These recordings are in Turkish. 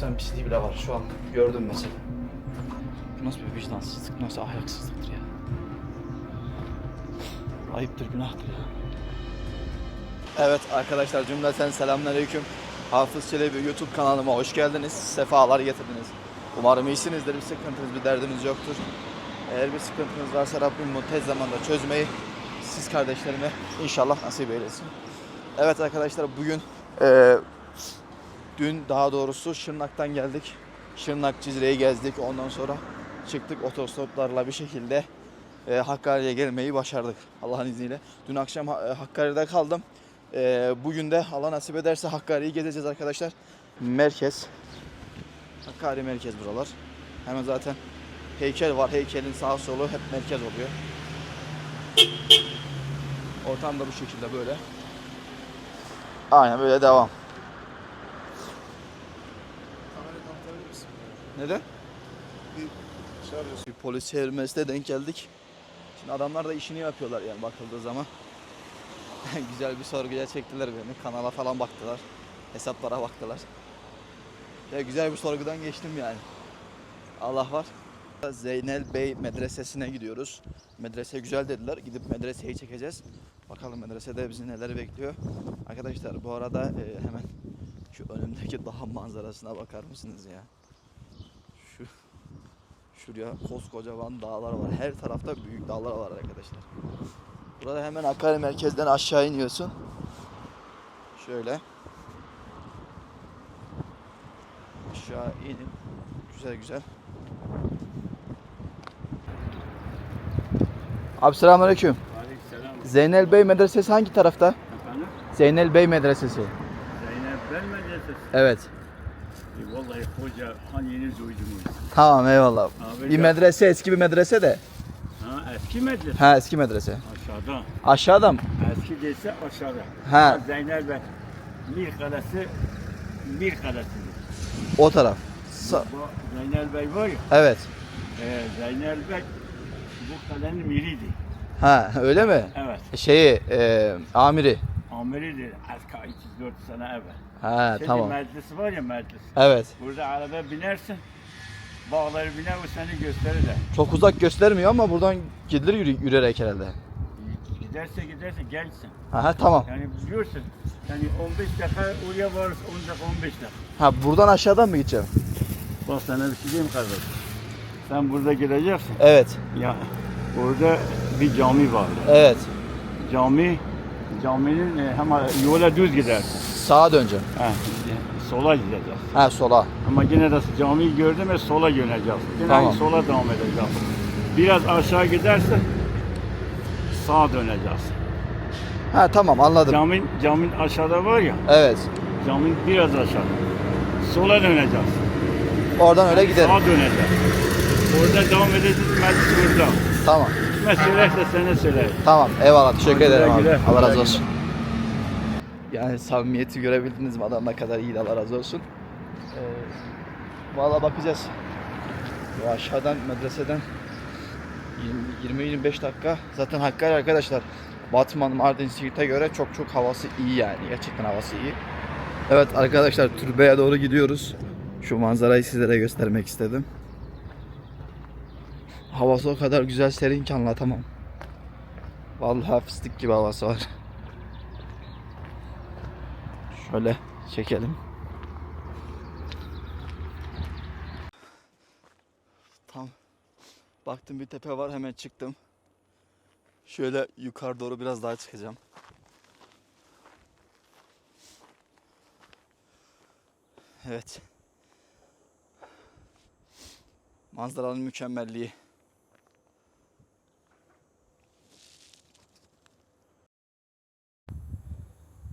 Sen pisliği bile var şu an. Gördüm mesela. Bu nasıl bir vicdansızlık, nasıl ahlaksızlıktır ya. Ayıptır, günahtır ya. Evet arkadaşlar cümleten selamünaleyküm. Hafız Çelebi YouTube kanalıma hoş geldiniz. Sefalar getirdiniz. Umarım iyisinizdir. Bir sıkıntınız, bir derdiniz yoktur. Eğer bir sıkıntınız varsa Rabbim bunu tez zamanda çözmeyi siz kardeşlerime inşallah nasip eylesin. Evet arkadaşlar bugün eee, dün daha doğrusu Şırnak'tan geldik. Şırnak Cizre'yi gezdik. Ondan sonra çıktık otostoplarla bir şekilde eee Hakkari'ye gelmeyi başardık Allah'ın izniyle. Dün akşam e, Hakkari'de kaldım. Eee, bugün de Allah nasip ederse Hakkari'yi gezeceğiz arkadaşlar. Merkez. Hakkari merkez buralar. Hemen zaten heykel var. Heykelin sağ solu hep merkez oluyor. Ortam da bu şekilde böyle. Aynen böyle devam. Neden? Bir polis çevirmesine denk geldik. Şimdi adamlar da işini yapıyorlar yani bakıldığı zaman. Güzel bir sorguya çektiler beni. Kanala falan baktılar. Hesaplara baktılar. Ya güzel bir sorgudan geçtim yani. Allah var. Zeynel Bey medresesine gidiyoruz. Medrese güzel dediler. Gidip medreseyi çekeceğiz. Bakalım medresede bizi neler bekliyor. Arkadaşlar bu arada e, hemen şu önümdeki dağ manzarasına bakar mısınız ya? Şu şuraya koskocaman dağlar var. Her tarafta büyük dağlar var arkadaşlar. Burada hemen Hakkari merkezden aşağı iniyorsun. Şöyle. Aşağı inip güzel güzel. Abi selamünaleyküm. Aleykümselam. Zeynel Bey Medresesi hangi tarafta? Efendim? Zeynel Bey Medresesi. Zeynep ben medresesi. Evet. E, vallahi hoca hani yeni duydum. Tamam eyvallah. Abi Bir ya- medrese eski bir medrese de. Ha eski medrese. Ha eski medrese. Aşağıda. Aşağıda mı? Eski değilse aşağıda. Ha. Zeynep ben. Mir kalesi Mir kalesidir. O taraf. Sa- Bu Zeynel Bey var ya. evet. E, Zeynel Bey bu kalenin miriydi. Ha öyle mi? Evet. Şeyi e, amiri. Amiridir. Eska 34 sene evvel. Ha Şimdi tamam. meclisi var ya meclis. Evet. Burada araba binersin. Bağları biner o seni gösterir de. Çok uzak göstermiyor ama buradan gidilir yürü- yürüyerek herhalde. Giderse giderse gençsin. Ha, ha tamam. Yani biliyorsun. Yani 15 dakika oraya varız 10 dakika 15 dakika. Ha buradan aşağıdan mı gideceğim? Bak sana bir şey diyeyim kardeş. Sen burada gideceksin. Evet. Ya orada bir cami var. Evet. Cami caminin e, hemen yola düz gidersin. Sağa döneceğim. Ha, sola gideceğiz. Ha sola. Ama yine de camiyi gördün mü sola yöneceğiz. Yine Tamam. sola devam edeceğiz. Biraz aşağı gidersen sağa döneceğiz. Ha tamam anladım. Camin, camin aşağıda var ya, Evet. camin biraz aşağı. Sola döneceğiz. Oradan öyle giderim. Sağa döneceğiz. Orada devam edeceğiz, meclis orada. Tamam. Mesele de sana söylerim. Tamam. Eyvallah. Teşekkür Hadi ederim abi. güle. Allah razı olsun. Yani samimiyeti görebildiniz mi? Adam ne kadar iyi. Allah razı olsun. Ee, Valla bakacağız. Bu aşağıdan medreseden 20-25 dakika. Zaten Hakkari arkadaşlar Batman, Mardin, Siirt'e göre çok çok havası iyi yani. Gerçekten havası iyi. Evet arkadaşlar türbeye doğru gidiyoruz. Şu manzarayı sizlere göstermek istedim. Havası o kadar güzel serin ki anlatamam. Vallahi fıstık gibi havası var. Şöyle çekelim. Tam baktım bir tepe var hemen çıktım. Şöyle yukarı doğru biraz daha çıkacağım. Evet. Manzaranın mükemmelliği.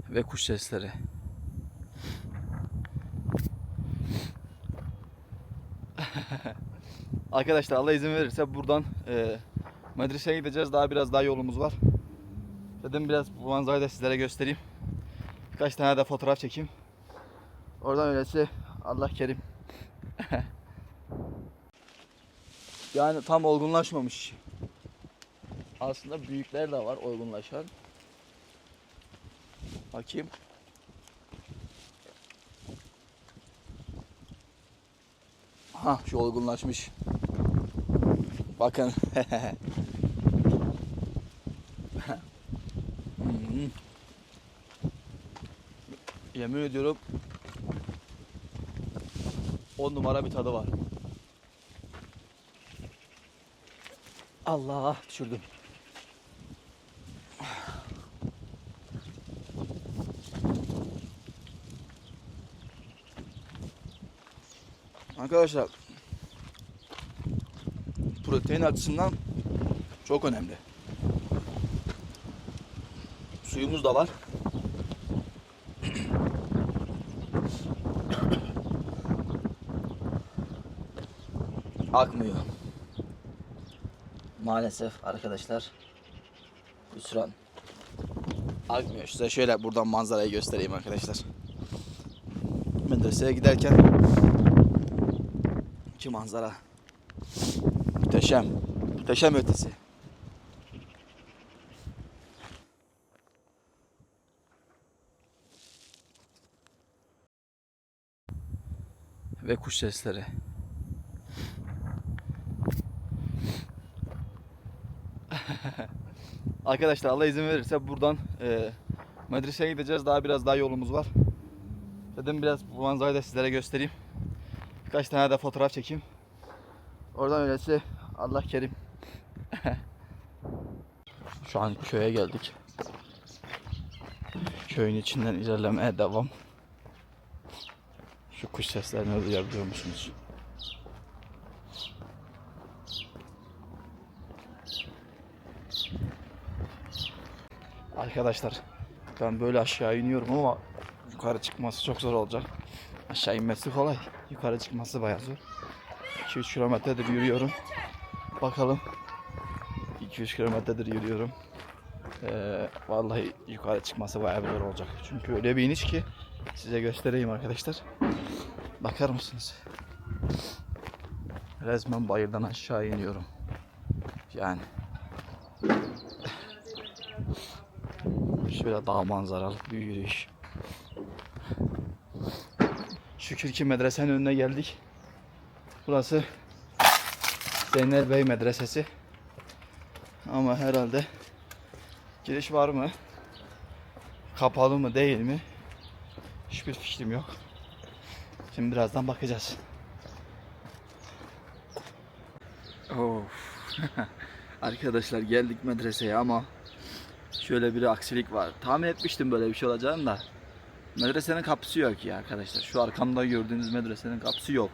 Ve kuş sesleri. Arkadaşlar Allah izin verirse buradan e, medreseye gideceğiz. Daha biraz daha yolumuz var. Dedim biraz bu manzarayı da sizlere göstereyim. Birkaç tane de fotoğraf çekeyim. Oradan öylesi Allah kerim. yani tam olgunlaşmamış. Aslında büyükler de var olgunlaşan. Bakayım. Ha şu olgunlaşmış. Bakın. Hmm. Yemin ediyorum 10 numara bir tadı var. Allah düşürdüm. Arkadaşlar protein açısından çok önemli. Suyumuz da var. Akmıyor. Maalesef arkadaşlar. Hüsran. Akmıyor. Size şöyle buradan manzarayı göstereyim arkadaşlar. Medreseye giderken ki manzara. Muhteşem. Muhteşem ötesi. Ve kuş sesleri. Arkadaşlar Allah izin verirse buradan e, medreseye gideceğiz. Daha biraz daha yolumuz var. Dedim biraz bu manzarayı da sizlere göstereyim. Birkaç tane de fotoğraf çekeyim. Oradan öylesi Allah kerim. Şu an köye geldik. Köyün içinden ilerlemeye devam. Şu kuş seslerini duyabiliyor musunuz? Arkadaşlar ben böyle aşağı iniyorum ama yukarı çıkması çok zor olacak. Aşağı inmesi kolay. Yukarı çıkması bayağı zor. 2-3 kilometredir yürüyorum. Bakalım. 2-3 kilometredir yürüyorum. Ee, vallahi yukarı çıkması bayağı bir zor olacak. Çünkü öyle bir iniş ki size göstereyim arkadaşlar. Bakar mısınız? Resmen bayırdan aşağı iniyorum. Yani. Şöyle dağ manzaralı bir yürüyüş. Şükür ki medresenin önüne geldik. Burası Zeynel Bey Medresesi. Ama herhalde giriş var mı? Kapalı mı değil mi? Hiçbir fikrim yok. Şimdi birazdan bakacağız. Of. Arkadaşlar geldik medreseye ama şöyle bir aksilik var. Tahmin etmiştim böyle bir şey olacağını da. Medresenin kapısı yok ya arkadaşlar. Şu arkamda gördüğünüz medresenin kapısı yok.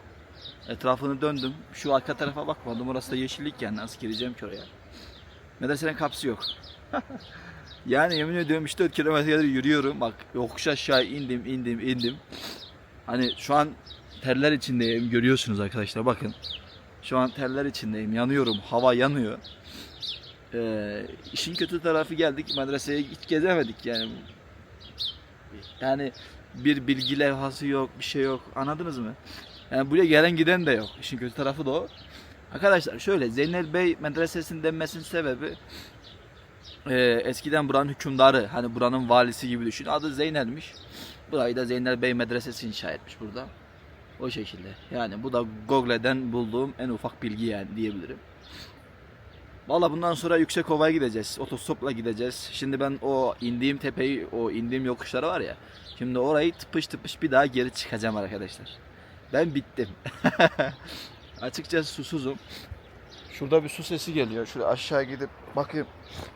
Etrafını döndüm. Şu arka tarafa bakmadım. Orası da yeşillik yani. Nasıl gireceğim ki oraya? Medresenin kapısı yok. yani yemin ediyorum 3-4 kilometredir yürüyorum. Bak yokuş aşağı indim indim indim. Hani şu an terler içindeyim. Görüyorsunuz arkadaşlar bakın. Şu an terler içindeyim. Yanıyorum. Hava yanıyor. Ee, işin kötü tarafı geldik. Medreseye hiç gezemedik yani. Yani bir bilgi levhası yok, bir şey yok. Anladınız mı? Yani buraya gelen giden de yok. İşin kötü tarafı da o. Arkadaşlar şöyle Zeynel Bey medresesinin denmesinin sebebi e, eskiden buranın hükümdarı hani buranın valisi gibi düşün. Adı Zeynel'miş. Burayı da Zeynel Bey medresesi inşa etmiş burada. O şekilde. Yani bu da Google'den bulduğum en ufak bilgi yani diyebilirim. Valla bundan sonra Yüksekova'ya gideceğiz. Otostopla gideceğiz. Şimdi ben o indiğim tepeyi, o indiğim yokuşları var ya. Şimdi orayı tıpış tıpış bir daha geri çıkacağım arkadaşlar. Ben bittim. Açıkçası susuzum. Şurada bir su sesi geliyor. Şuraya aşağı gidip bakayım.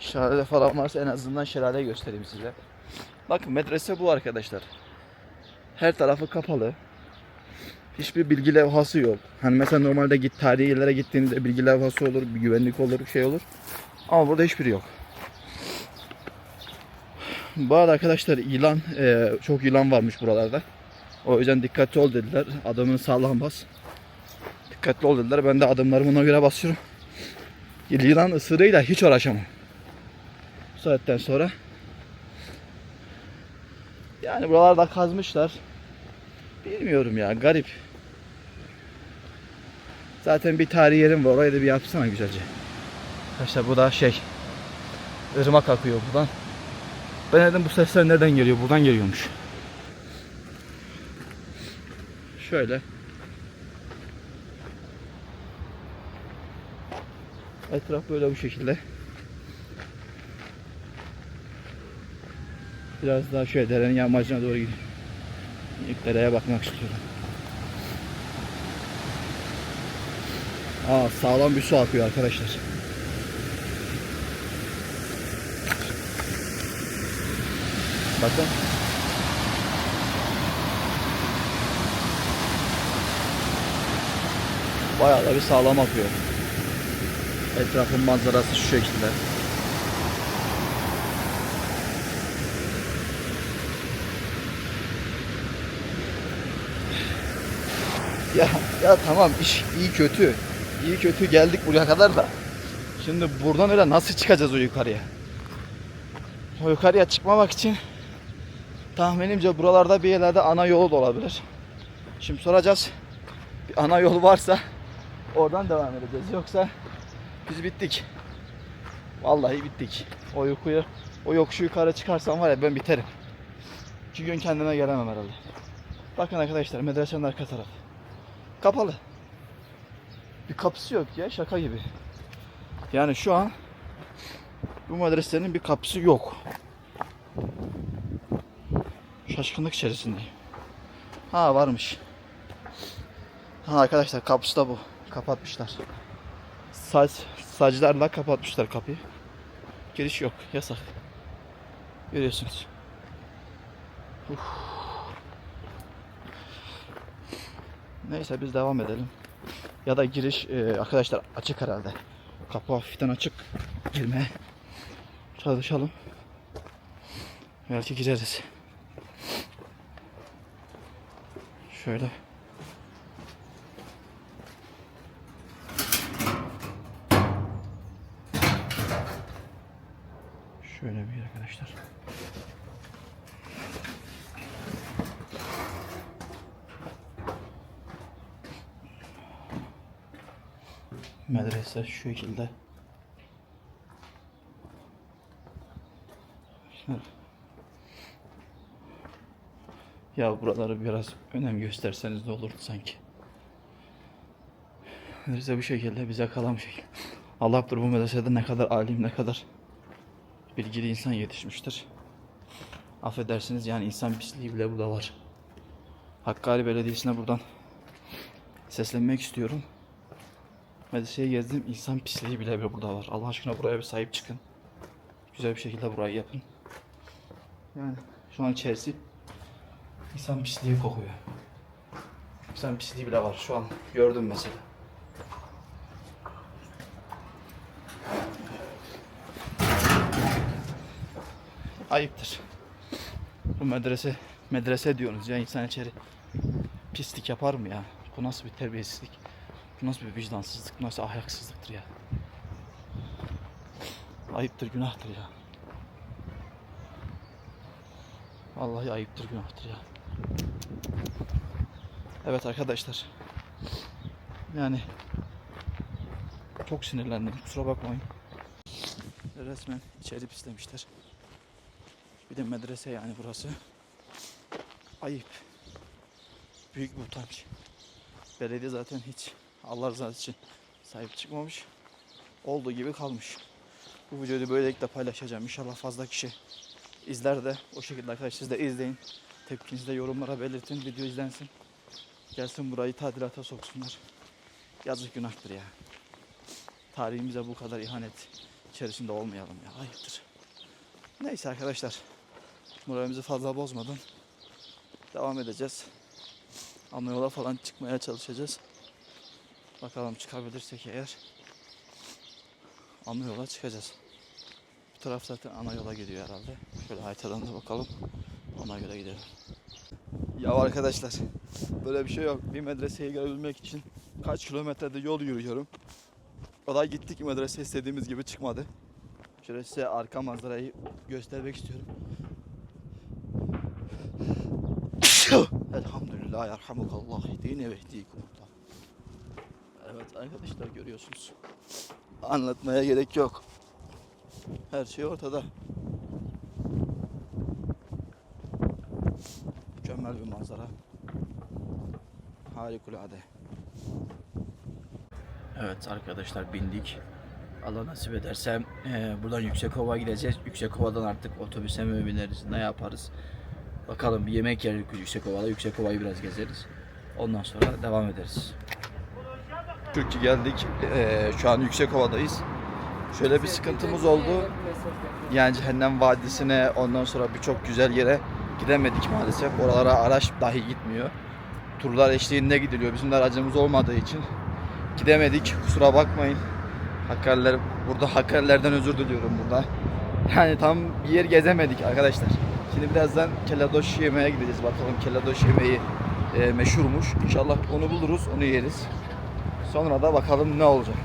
Şelale falan varsa en azından şelale göstereyim size. Bakın medrese bu arkadaşlar. Her tarafı kapalı. Hiçbir bilgi levhası yok. Hani mesela normalde git tarihi yerlere gittiğinizde bilgi levhası olur, bir güvenlik olur, bir şey olur. Ama burada hiçbiri yok. Bu arada arkadaşlar yılan, e, çok yılan varmış buralarda. O yüzden dikkatli ol dediler. Adımını sağlam bas. Dikkatli ol dediler. Ben de adımlarımı ona göre basıyorum. Yılan ısırığıyla hiç uğraşamam. Bu saatten sonra. Yani buralarda kazmışlar. Bilmiyorum ya garip. Zaten bir tarihi yerim var. Orayı da bir yapsana güzelce. Arkadaşlar bu da şey. ırmak akıyor buradan. Ben dedim bu sesler nereden geliyor? Buradan geliyormuş. şöyle. Etraf böyle bu şekilde. Biraz daha şöyle derenin yamacına doğru gidiyor. Dereye bakmak istiyorum. Aa, sağlam bir su akıyor arkadaşlar. Bakın. Bayağı da bir sağlam akıyor. Etrafın manzarası şu şekilde. Ya ya tamam iş iyi kötü. İyi kötü geldik buraya kadar da. Şimdi buradan öyle nasıl çıkacağız o yukarıya? O yukarıya çıkmamak için tahminimce buralarda bir yerlerde ana yolu da olabilir. Şimdi soracağız. Bir ana yol varsa oradan devam edeceğiz. Yoksa biz bittik. Vallahi bittik. O yukarı, o yokuşu yukarı çıkarsam var ya ben biterim. İki gün kendime gelemem herhalde. Bakın arkadaşlar medresenin arka tarafı. Kapalı. Bir kapısı yok ya şaka gibi. Yani şu an bu medresenin bir kapısı yok. Şaşkınlık içerisindeyim. Ha varmış. Ha arkadaşlar kapısı da bu. Kapatmışlar. Saç, saclarla kapatmışlar kapıyı. Giriş yok. Yasak. Görüyorsunuz. Uf. Neyse biz devam edelim. Ya da giriş e, arkadaşlar açık herhalde. Kapı hafiften açık. Girmeye çalışalım. Belki gireriz. Şöyle. Şöyle bir arkadaşlar. Medrese şu şekilde. Ya buraları biraz önem gösterseniz de olurdu sanki. Medrese bu şekilde bize kalan bir şekilde. Allah bilir bu medresede ne kadar alim ne kadar bilgili insan yetişmiştir. Affedersiniz yani insan pisliği bile burada var. Hakkari Belediyesi'ne buradan seslenmek istiyorum. Medreseyi gezdim. insan pisliği bile bir burada var. Allah aşkına buraya bir sahip çıkın. Güzel bir şekilde burayı yapın. Yani şu an içerisi insan pisliği kokuyor. İnsan pisliği bile var. Şu an gördüm mesela. Ayıptır. Bu medrese medrese diyorsunuz ya insan içeri pislik yapar mı ya? Bu nasıl bir terbiyesizlik? Bu nasıl bir vicdansızlık? Bu nasıl ahlaksızlıktır ya? Ayıptır, günahtır ya. Vallahi ayıptır, günahtır ya. Evet arkadaşlar. Yani çok sinirlendim. Kusura bakmayın. Resmen içeri pislemişler. Bir de medrese yani burası. Ayıp. Büyük bir utanç. Belediye zaten hiç Allah rızası için sahip çıkmamış. Olduğu gibi kalmış. Bu videoyu böylelikle paylaşacağım. İnşallah fazla kişi izler de o şekilde arkadaşlar siz de izleyin. Tepkinizi de yorumlara belirtin. Video izlensin. Gelsin burayı tadilata soksunlar. Yazık günahtır ya. Tarihimize bu kadar ihanet içerisinde olmayalım ya. Ayıptır. Neyse arkadaşlar. Moralimizi fazla bozmadan devam edeceğiz. Ana yola falan çıkmaya çalışacağız. Bakalım çıkabilirsek eğer ana yola çıkacağız. Bu taraf zaten ana yola gidiyor herhalde. Şöyle haritadan da bakalım. Ona göre gidelim. Ya arkadaşlar böyle bir şey yok. Bir medreseye gelebilmek için kaç kilometrede yol yürüyorum. O da gittik medrese istediğimiz gibi çıkmadı. Şöyle size arka manzarayı göstermek istiyorum. Elhamdülillah yerhamukallah dine ve ihdikumullah. Evet arkadaşlar görüyorsunuz. Anlatmaya gerek yok. Her şey ortada. Mükemmel bir manzara. Harikulade. Evet arkadaşlar bindik. Allah nasip ederse e, buradan Yüksekova gideceğiz. Yüksekova'dan artık otobüse mi bineriz, ne yaparız? Bakalım bir yemek yeriz Yüksekova'da. Yüksekova'yı biraz gezeriz. Ondan sonra devam ederiz. Türkiye geldik. E, şu an Yüksekova'dayız. Şöyle bir sıkıntımız oldu. Yani Cehennem Vadisi'ne ondan sonra birçok güzel yere gidemedik maalesef. Oralara araç dahi gitmiyor. Turlar eşliğinde gidiliyor. Bizim de aracımız olmadığı için gidemedik. Kusura bakmayın. Hakkariler, burada Hakkarilerden özür diliyorum burada. Yani tam bir yer gezemedik arkadaşlar. Şimdi birazdan keladoş yemeğe gideceğiz. Bakalım keladoş yemeği e, meşhurmuş. İnşallah onu buluruz, onu yeriz. Sonra da bakalım ne olacak.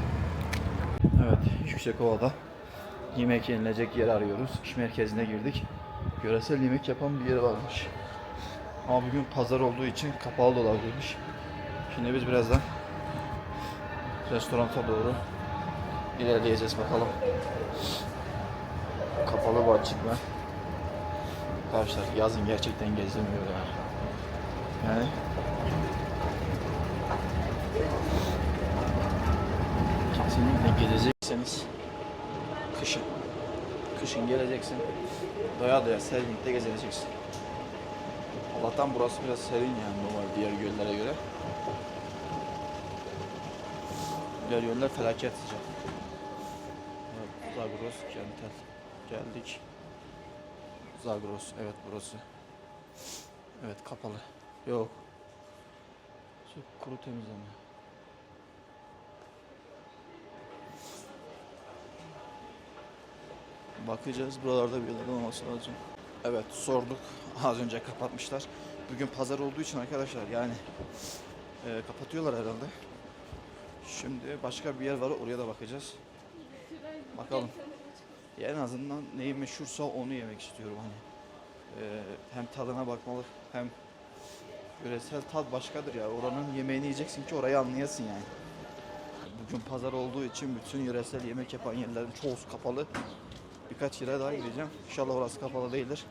Evet, Yüksekova'da yemek yenilecek yer arıyoruz. İş merkezine girdik. Yöresel yemek yapan bir yer varmış. Ama bugün pazar olduğu için kapalı da olabilirmiş. Şimdi biz birazdan restoranta doğru ilerleyeceğiz bakalım. Kapalı mı açık mı? Arkadaşlar yazın gerçekten gezilmiyor ya. Yani kesinlikle gezecekseniz kışın kışın geleceksin doya doya serinlikte gezeceksin. Allah'tan burası biraz serin yani normal diğer göllere göre. Diğer göller felaket sıcak. Zagros, Kentel. Geldik. Zagros, evet burası. Evet kapalı. Yok. Su kuru temizleme. Bakacağız. Buralarda bir yerlerden olması lazım. Evet sorduk. Az önce kapatmışlar. Bugün pazar olduğu için arkadaşlar yani e, kapatıyorlar herhalde. Şimdi başka bir yer var oraya da bakacağız. Bakalım. Ya en azından neyi meşhursa onu yemek istiyorum hani. E, hem tadına bakmalı hem yöresel tat başkadır ya. Oranın yemeğini yiyeceksin ki orayı anlayasın yani. Bugün pazar olduğu için bütün yöresel yemek yapan yerlerin çoğusu kapalı. Birkaç yere daha gideceğim. İnşallah orası kapalı değildir.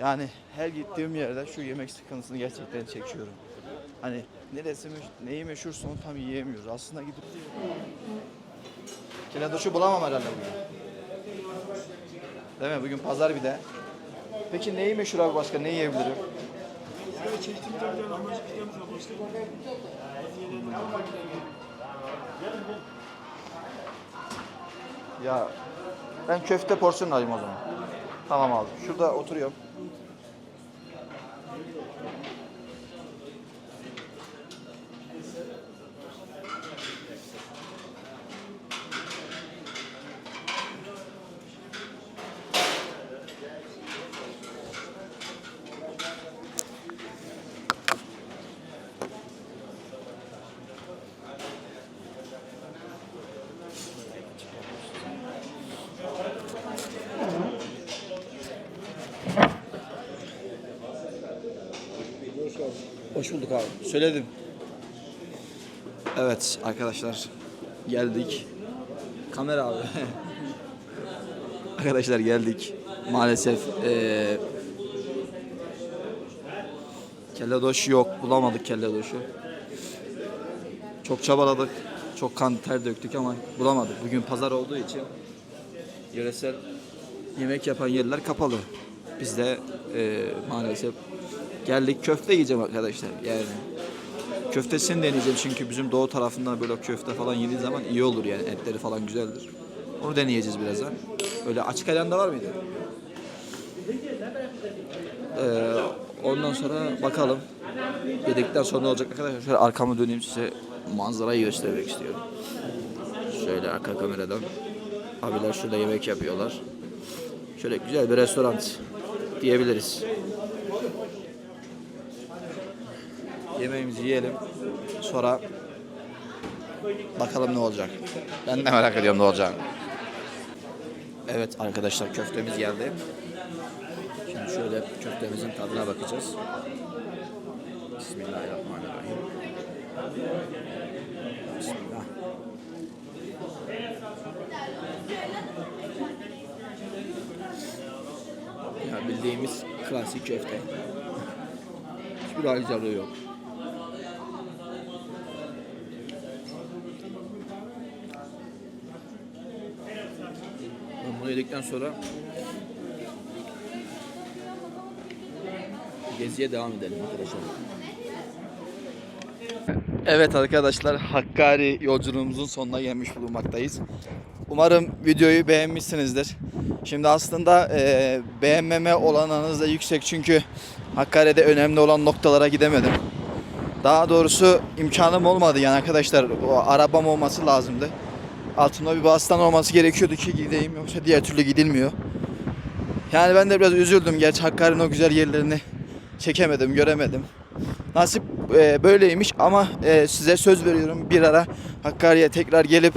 Yani her gittiğim yerde şu yemek sıkıntısını gerçekten çekiyorum. Hani neresi neyi meşhursa onu tam yiyemiyoruz. Aslında gidip Kiladoşu bulamam herhalde bugün. Değil mi? Bugün pazar bir de. Peki neyi meşhur abi başka? Ne yiyebilirim? Ya çeşitli bir lahmacun pidemiz var. Başka Ya ben köfte porsiyon alayım o zaman. Tamam abi. Şurada oturuyorum. Hoş bulduk abi. Söyledim. Evet arkadaşlar geldik. Kamera abi. arkadaşlar geldik. Maalesef eee kelledoş yok. Bulamadık kelledoşu. Çok çabaladık. Çok kan ter döktük ama bulamadık. Bugün pazar olduğu için yöresel yemek yapan yerler kapalı. Biz de eee, maalesef geldik köfte yiyeceğim arkadaşlar. Yani köftesini deneyeceğim çünkü bizim doğu tarafından böyle köfte falan yediği zaman iyi olur yani etleri falan güzeldir. Onu deneyeceğiz birazdan. Öyle açık ayağında var mıydı? Ee, ondan sonra bakalım. Yedikten sonra ne olacak arkadaşlar? Şöyle arkamı döneyim size manzarayı göstermek istiyorum. Şöyle arka kameradan. Abiler şurada yemek yapıyorlar. Şöyle güzel bir restoran diyebiliriz. Yemeğimizi yiyelim. Sonra bakalım ne olacak. Ben de merak ediyorum ne olacak. Evet arkadaşlar köftemiz geldi. Şimdi şöyle köftemizin tadına bakacağız. Bismillahirrahmanirrahim. Bismillah. Ya bildiğimiz klasik köfte. Hiçbir ayrıcalığı yok. Yedikten sonra geziye devam edelim arkadaşlar. Evet arkadaşlar Hakkari yolculuğumuzun sonuna gelmiş bulunmaktayız. Umarım videoyu beğenmişsinizdir. Şimdi aslında e, beğenmeme olanınız da yüksek çünkü Hakkari'de önemli olan noktalara gidemedim. Daha doğrusu imkanım olmadı yani arkadaşlar o arabam olması lazımdı. Altımda bir vasıtan olması gerekiyordu ki gideyim yoksa diğer türlü gidilmiyor. Yani ben de biraz üzüldüm. Gerçi Hakkari'nin o güzel yerlerini çekemedim, göremedim. Nasip e, böyleymiş ama e, size söz veriyorum bir ara Hakkari'ye tekrar gelip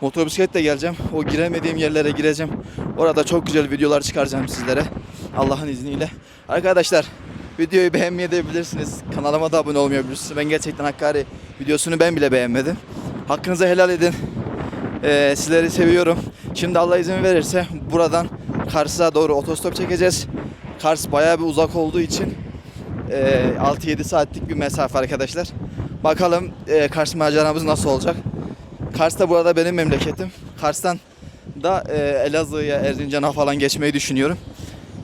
motosikletle geleceğim. O giremediğim yerlere gireceğim. Orada çok güzel videolar çıkaracağım sizlere. Allah'ın izniyle. Arkadaşlar videoyu beğenmeyebilirsiniz. Kanalıma da abone olmayabilirsiniz. Ben gerçekten Hakkari videosunu ben bile beğenmedim. Hakkınızı helal edin. Ee, sizleri seviyorum. Şimdi Allah izin verirse buradan Kars'a doğru otostop çekeceğiz. Kars bayağı bir uzak olduğu için e, 6-7 saatlik bir mesafe arkadaşlar. Bakalım e, Kars maceramız nasıl olacak. Kars da bu arada benim memleketim. Kars'tan da e, Elazığ'a, Erzincan'a falan geçmeyi düşünüyorum.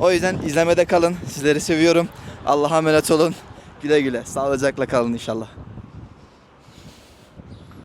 O yüzden izlemede kalın. Sizleri seviyorum. Allah'a emanet olun. Güle güle. Sağlıcakla kalın inşallah.